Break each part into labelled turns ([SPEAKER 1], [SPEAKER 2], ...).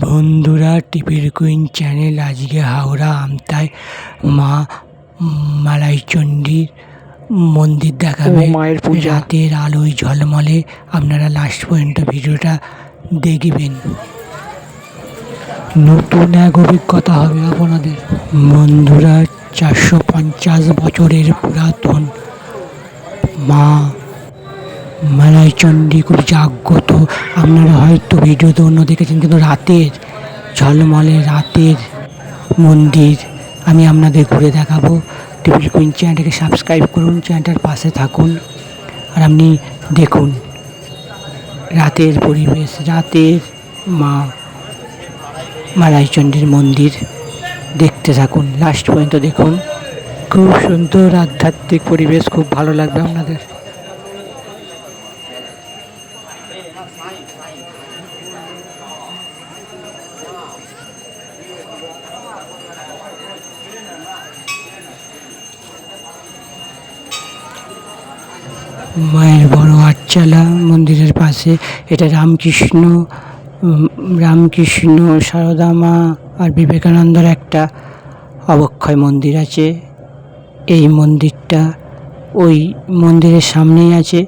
[SPEAKER 1] বন্ধুরা টিভির queen channel আজকে হাওড়া আমতায় মা মালাইচণ্ডীর মন্দির দেখাবে।
[SPEAKER 2] মায়ের।
[SPEAKER 1] রাতের আলোয় ঝলমলে আপনারা লাস্ট পর্যন্ত ভিডিওটা দেখবেন। নতুন এক অভিজ্ঞতা হবে আপনাদের। বন্ধুরা চারশো পঞ্চাশ বছরের পুরাতন মা মালাইচণ্ডী খুব জাগ্রত। আপনারা হয়তো ভিডিওতে অন্য দেখেছেন কিন্তু রাতের, ঝলমলে রাতের মন্দির আমি আপনাদের ঘুরে দেখাবো। টিভির কুইন চ্যানেলটাকে সাবস্ক্রাইব করুন, চ্যানেলটার পাশে থাকুন আর আপনি দেখুন রাতের পরিবেশ, রাতের মা মালাইচণ্ডীর মন্দির। দেখতে থাকুন লাস্ট পর্যন্ত দেখুন। খুব সুন্দর আধ্যাত্মিক পরিবেশ, খুব ভালো লাগবে আপনাদের। মায়ের বড় আটচালা মন্দিরের পাশে। এটা রামকৃষ্ণ রামকৃষ্ণ, সারদা মা আর বিবেকানন্দর একটা অবক্ষয় মন্দির আছে। এই মন্দিরটা ওই মন্দিরের সামনেই আছে।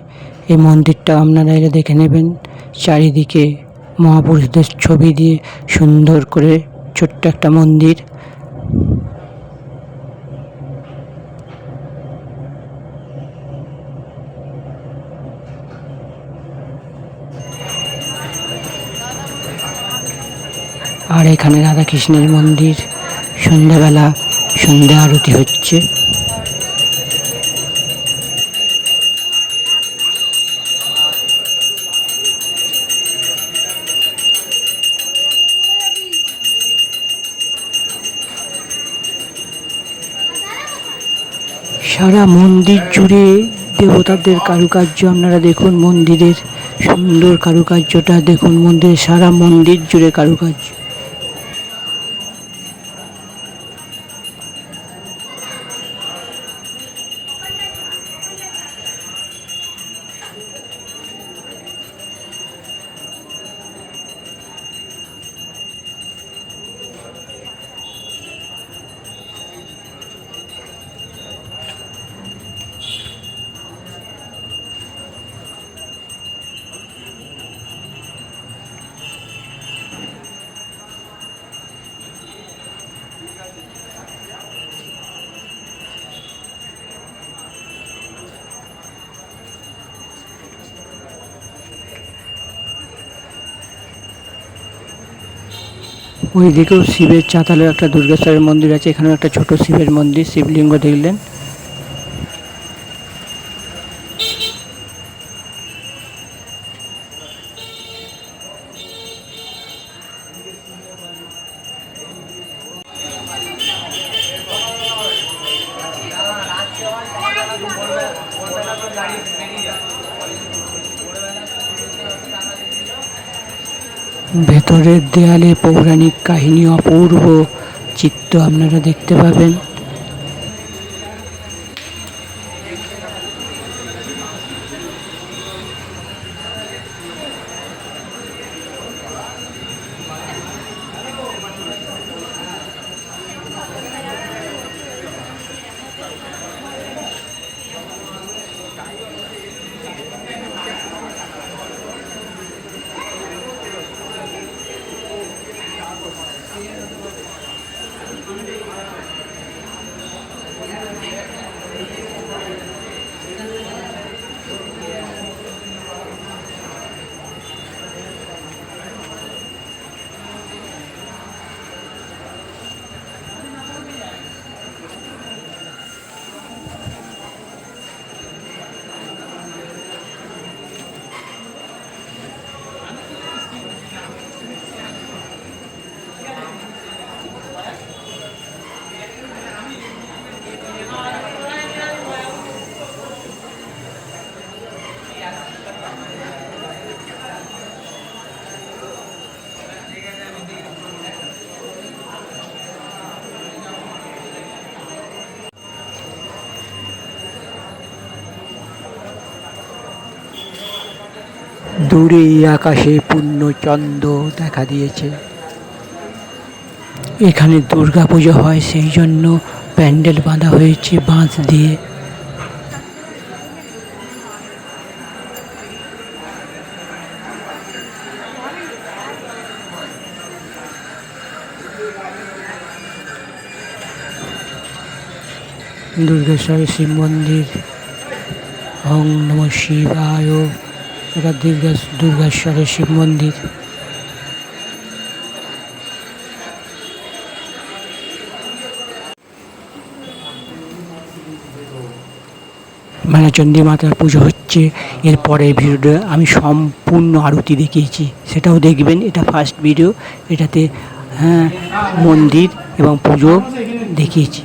[SPEAKER 1] এই মন্দিরটা আপনারা এলে দেখে নেবেন। চারিদিকে মহাপুরুষদের ছবি দিয়ে সুন্দর করে ছোট্ট একটা মন্দির। আর এখানে রাধাকৃষ্ণের মন্দির। সন্ধ্যাবেলা সন্ধ্যা আরতি হচ্ছে। সারা মন্দির জুড়ে দেবতাদের কারুকার্য, আপনারা দেখুন মন্দিরের সুন্দর কারুকার্যটা, দেখুন মন্দিরের সারা মন্দির জুড়ে কারুকার্য। ওই দিকেও শিবের চাতালের একটা দুর্গেশ্বরের মন্দির আছে, এখানেও একটা ছোট শিবের মন্দির, শিবলিঙ্গ দেখলেন। ভেতরের দেয়ালে পৌরাণিক কাহিনী অপূর্ব। চিত্র আপনারা দেখতে পাবেন। দূরে আকাশে পূর্ণচন্দ্র দেখা দিয়েছে। এখানে দুর্গা পুজো হয়, সেই জন্য প্যান্ডেল বাঁধা হয়েছে বাঁশ দিয়ে। দুর্গেশ্বরের শিব মন্দির। ওং নম শিবায়। এটা দুর্গা, দুর্গেশ্বরের শিব মন্দির। মানে চণ্ডী মাতার পুজো হচ্ছে, এরপরে ভিডিওটা আমি সম্পূর্ণ আরতি দেখিয়েছি। সেটাও দেখবেন, এটা ফার্স্ট ভিডিও এটাতে হ্যাঁ মন্দির এবং পুজো দেখিয়েছি।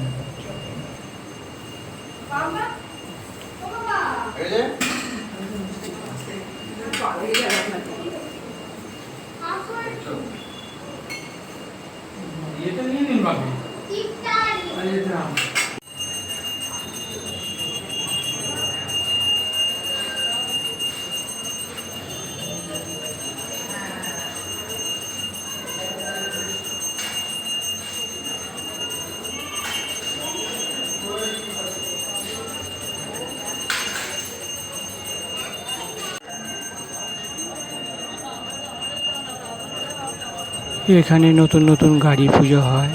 [SPEAKER 1] এখানে নতুন নতুন গাড়ি পুজো হয়।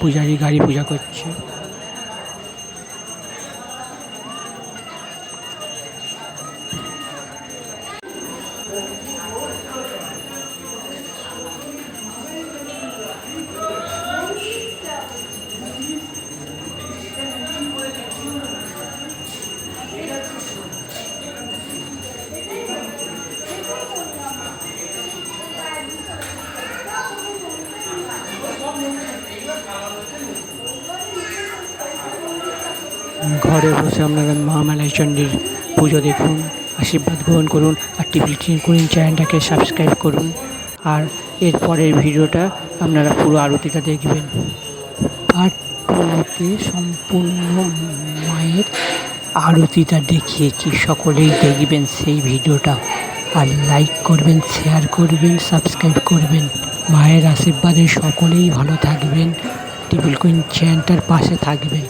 [SPEAKER 1] পূজারি গাড়ি পূজা করছে। ঘরে বসে আপনারা মা মেলায় চণ্ডীর পুজো দেখুন, আশীর্বাদ গ্রহণ করুন, আর টিভি কুড়িন চ্যানেলটাকে সাবস্ক্রাইব করুন। আর এর পরের ভিডিওটা আপনারা পুরো আরতিটা দেখবেন। পার্ট টুতে সম্পূর্ণ মায়ের আরতিটা দেখিয়েছি সকলেই দেখবেন সেই ভিডিওটা। আর লাইক করবেন শেয়ার করবেন সাবস্ক্রাইব করবেন। মায়ের আশীর্বাদে সকলেই ভালো থাকবেন। টিবিল কুইন চ্যানেলটার পাশে থাকবেন।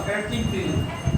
[SPEAKER 2] aperta de empresa.